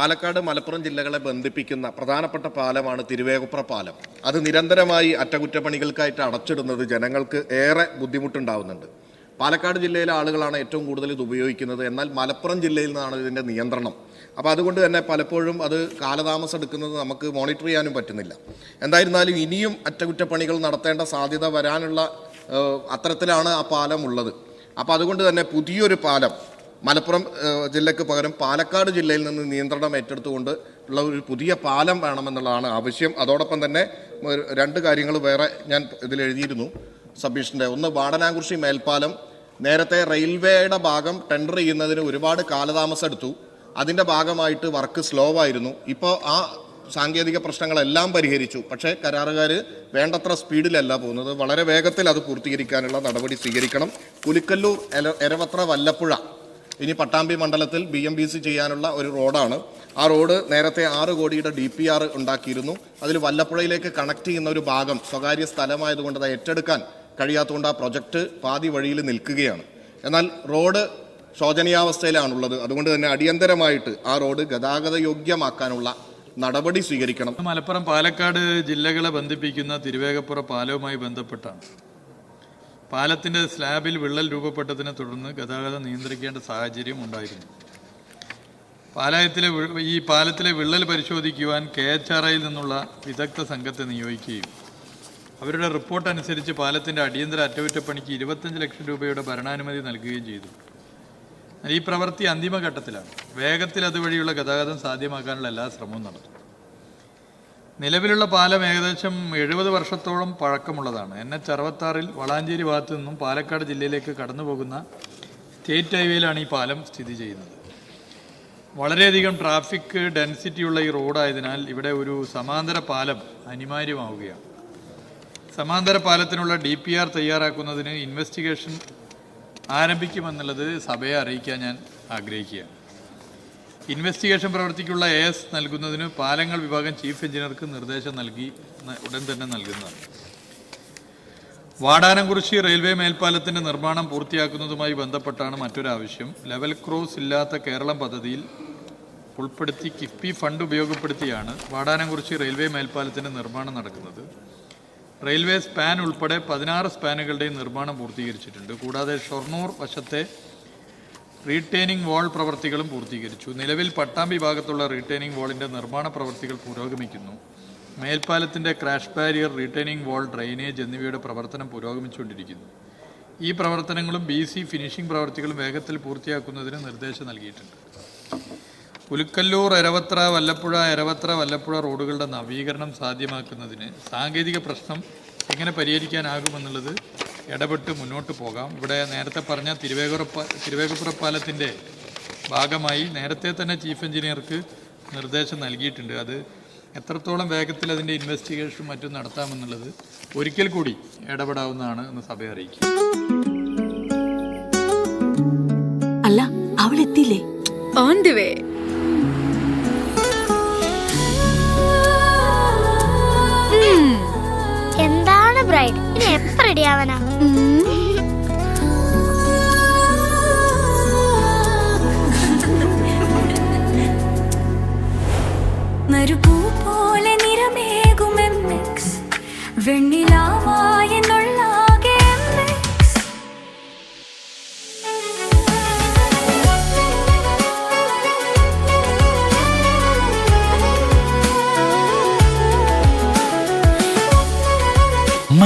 പാലക്കാട് മലപ്പുറം ജില്ലകളെ ബന്ധിപ്പിക്കുന്ന പ്രധാനപ്പെട്ട പാലമാണ് തിരുവേകുപ്ര പാലം. അത് നിരന്തരമായി അറ്റകുറ്റപ്പണികൾക്കായിട്ട് അടച്ചിടുന്നത് ജനങ്ങൾക്ക് ഏറെ ബുദ്ധിമുട്ടുണ്ടാവുന്നുണ്ട്. പാലക്കാട് ജില്ലയിലെ ആളുകളാണ് ഏറ്റവും കൂടുതൽ ഇത് ഉപയോഗിക്കുന്നത്. എന്നാൽ മലപ്പുറം ജില്ലയിൽ നിന്നാണ് ഇതിന്റെ നിയന്ത്രണം. അപ്പോൾ അതുകൊണ്ട് തന്നെ പലപ്പോഴും അത് കാലതാമസം എടുക്കുന്നത് നമുക്ക് മോണിറ്റർ ചെയ്യാനും പറ്റുന്നില്ല. എന്തായിരുന്നാലും ഇനിയും അറ്റകുറ്റപ്പണികൾ നടത്തേണ്ട സാധ്യത വരാനുള്ള അത്തരത്തിലാണ് ആ പാലം ഉള്ളത്. അപ്പോൾ അതുകൊണ്ട് തന്നെ പുതിയൊരു പാലം മലപ്പുറം ജില്ലയ്ക്ക് പകരം പാലക്കാട് ജില്ലയിൽ നിന്ന് നിയന്ത്രണം ഏറ്റെടുത്തുകൊണ്ട് ഉള്ള ഒരു പുതിയ പാലം വേണമെന്നുള്ളതാണ് ആവശ്യം. അതോടൊപ്പം തന്നെ രണ്ട് കാര്യങ്ങൾ വേറെ ഞാൻ ഇതിൽ എഴുതിയിരുന്നു സബ്മിഷന്റെ ഒന്ന് വാടനാകുറിശി മേൽപ്പാലം. നേരത്തെ റെയിൽവേയുടെ ഭാഗം ടെൻഡർ ചെയ്യുന്നതിന് ഒരുപാട് കാലതാമസം എടുത്തു. അതിന്റെ ഭാഗമായിട്ട് വർക്ക് സ്ലോ ആയിരുന്നു. ഇപ്പോൾ ആ സാങ്കേതിക പ്രശ്നങ്ങളെല്ലാം പരിഹരിച്ചു. പക്ഷേ കരാറുകാർ വേണ്ടത്ര സ്പീഡിലല്ല പോകുന്നത്. വളരെ വേഗത്തിൽ അത് പൂർത്തീകരിക്കാനുള്ള നടപടി സ്വീകരിക്കണം. പുലിക്കല്ലൂർ എരവത്ര വല്ലപ്പുഴ ഇനി പട്ടാമ്പി മണ്ഡലത്തിൽ ബി എം ബി സി ചെയ്യാനുള്ള ഒരു റോഡാണ്. ആ റോഡ് നേരത്തെ ആറ് കോടിയുടെ ഡി പി ആർ ഉണ്ടാക്കിയിരുന്നു. അതിൽ വല്ലപ്പുഴയിലേക്ക് കണക്ട് ചെയ്യുന്ന ഒരു ഭാഗം സ്വകാര്യ സ്ഥലമായതുകൊണ്ട് അത് ഏറ്റെടുക്കാൻ കഴിയാത്തതുകൊണ്ട് ആ പ്രൊജക്ട് പാതി വഴിയിൽ നിൽക്കുകയാണ്. എന്നാൽ റോഡ് ശോചനീയാവസ്ഥയിലാണുള്ളത്. അതുകൊണ്ട് തന്നെ അടിയന്തരമായിട്ട് ആ റോഡ് ഗതാഗത യോഗ്യമാക്കാനുള്ള നടപടി സ്വീകരിക്കണം. മലപ്പുറം പാലക്കാട് ജില്ലകളെ ബന്ധിപ്പിക്കുന്ന തിരുവേഗപ്പുറ പാലവുമായി ബന്ധപ്പെട്ടാണ്. പാലത്തിന്റെ സ്ലാബിൽ വിള്ളൽ രൂപപ്പെട്ടതിനെ തുടർന്ന് ഗതാഗതം നിയന്ത്രിക്കേണ്ട സാഹചര്യം ഉണ്ടായിരുന്നു. പാലയത്തിലെ ഈ പാലത്തിലെ വിള്ളൽ പരിശോധിക്കുവാൻ കെ എച്ച് ആർ ഐയിൽ നിന്നുള്ള വിദഗ്ധ സംഘത്തെ നിയോഗിക്കുകയും അവരുടെ റിപ്പോർട്ട് അനുസരിച്ച് പാലത്തിന്റെ അടിയന്തര അറ്റകുറ്റപ്പണിക്ക് ഇരുപത്തഞ്ച് ലക്ഷം രൂപയുടെ ഭരണാനുമതി നൽകുകയും ചെയ്തു. ഈ പ്രവൃത്തി അന്തിമഘട്ടത്തിലാണ്. വേഗത്തിൽ അതുവഴിയുള്ള ഗതാഗതം സാധ്യമാക്കാനുള്ള എല്ലാ ശ്രമവും നടത്തും നിലവിലുള്ള പാലം ഏകദേശം എഴുപത് വർഷത്തോളം പഴക്കമുള്ളതാണ്. എൻ എച്ച് അറുപത്താറിൽ വളാഞ്ചേരി ഭാഗത്തു നിന്നും പാലക്കാട് ജില്ലയിലേക്ക് കടന്നു പോകുന്ന സ്റ്റേറ്റ് ഹൈവേയിലാണ് ഈ പാലം സ്ഥിതി ചെയ്യുന്നത്. വളരെയധികം ട്രാഫിക് ഡെൻസിറ്റിയുള്ള ഈ റോഡായതിനാൽ ഇവിടെ ഒരു സമാന്തര പാലം അനിവാര്യമാവുകയാണ്. സമാന്തര പാലത്തിനുള്ള ഡി പി ആർ തയ്യാറാക്കുന്നതിന് ഇൻവെസ്റ്റിഗേഷൻ ആരംഭിക്കുമെന്നുള്ളത് സഭയെ അറിയിക്കാൻ ഞാൻ ആഗ്രഹിക്കുകയാണ്. ഇൻവെസ്റ്റിഗേഷൻ പ്രവർത്തിക്കുള്ള എ എസ് നൽകുന്നതിന് പാലങ്ങൾ വിഭാഗം ചീഫ് എഞ്ചിനീയർക്ക് നിർദ്ദേശം നൽകി ഉടൻ തന്നെ നൽകുന്നതാണ്. വാടാനംകുറിശി റെയിൽവേ മേൽപ്പാലത്തിന്റെ നിർമ്മാണം പൂർത്തിയാക്കുന്നതുമായി ബന്ധപ്പെട്ടാണ് മറ്റൊരാവശ്യം. ലെവൽ ക്രോസ് ഇല്ലാത്ത കേരളം പദ്ധതിയിൽ ഉൾപ്പെടുത്തി കിഫ്ബി ഫണ്ട് ഉപയോഗപ്പെടുത്തിയാണ് വാടാനംകുറിശി റെയിൽവേ മേൽപ്പാലത്തിന്റെ നിർമ്മാണം നടക്കുന്നത്. റെയിൽവേ സ്പാൻ ഉൾപ്പെടെ പതിനാറ് സ്പാനുകളുടെയും നിർമ്മാണം പൂർത്തീകരിച്ചിട്ടുണ്ട്. കൂടാതെ ഷൊർണൂർ വശത്തെ റീറ്റെയിനിങ് വാൾ പ്രവർത്തികളും പൂർത്തീകരിച്ചു. നിലവിൽ പട്ടാമ്പി ഭാഗത്തുള്ള റീറ്റെയിനിങ് വാളിന്റെ നിർമ്മാണ പ്രവർത്തികൾ പുരോഗമിക്കുന്നു. മേൽപ്പാലത്തിന്റെ crash barrier retaining wall drainage എന്നിവയുടെ പ്രവർത്തനം പുരോഗമിച്ചുകൊണ്ടിരിക്കുന്നു. ഈ പ്രവർത്തനങ്ങളും ബി സി ഫിനിഷിംഗ് പ്രവർത്തികളും വേഗത്തിൽ പൂർത്തിയാക്കുന്നതിന് നിർദ്ദേശം നൽകിയിട്ടുണ്ട്. പുലുക്കല്ലൂർ എരവത്ര വല്ലപ്പുഴ എരവത്ര വല്ലപ്പുഴ റോഡുകളുടെ നവീകരണം സാധ്യമാക്കുന്നതിന് സാങ്കേതിക പ്രശ്നം എങ്ങനെ പരിഹരിക്കാനാകുമെന്നുള്ളത് ഇടപെട്ട് മുന്നോട്ട് പോകാം. ഇവിടെ നേരത്തെ പറഞ്ഞ തിരുവേഗുറപ്പ തിരുവേഗപ്പുറ പാലത്തിന്റെ ഭാഗമായി നേരത്തെ തന്നെ ചീഫ് എഞ്ചിനീയർക്ക് നിർദ്ദേശം നൽകിയിട്ടുണ്ട്. അത് എത്രത്തോളം വേഗത്തിൽ അതിന്റെ ഇൻവെസ്റ്റിഗേഷനും മറ്റും നടത്താമെന്നുള്ളത് ഒരിക്കൽ കൂടി ഇടപെടാവുന്നതാണ് എന്ന് സഭയെ അറിയിക്കും അല്ല അവൾ എത്തിയില്ലേ ഓൺ ദി വേ ബ്രൈഡ് ഇനി എപ്പ റെഡി ആവാനാ? നറുപൂ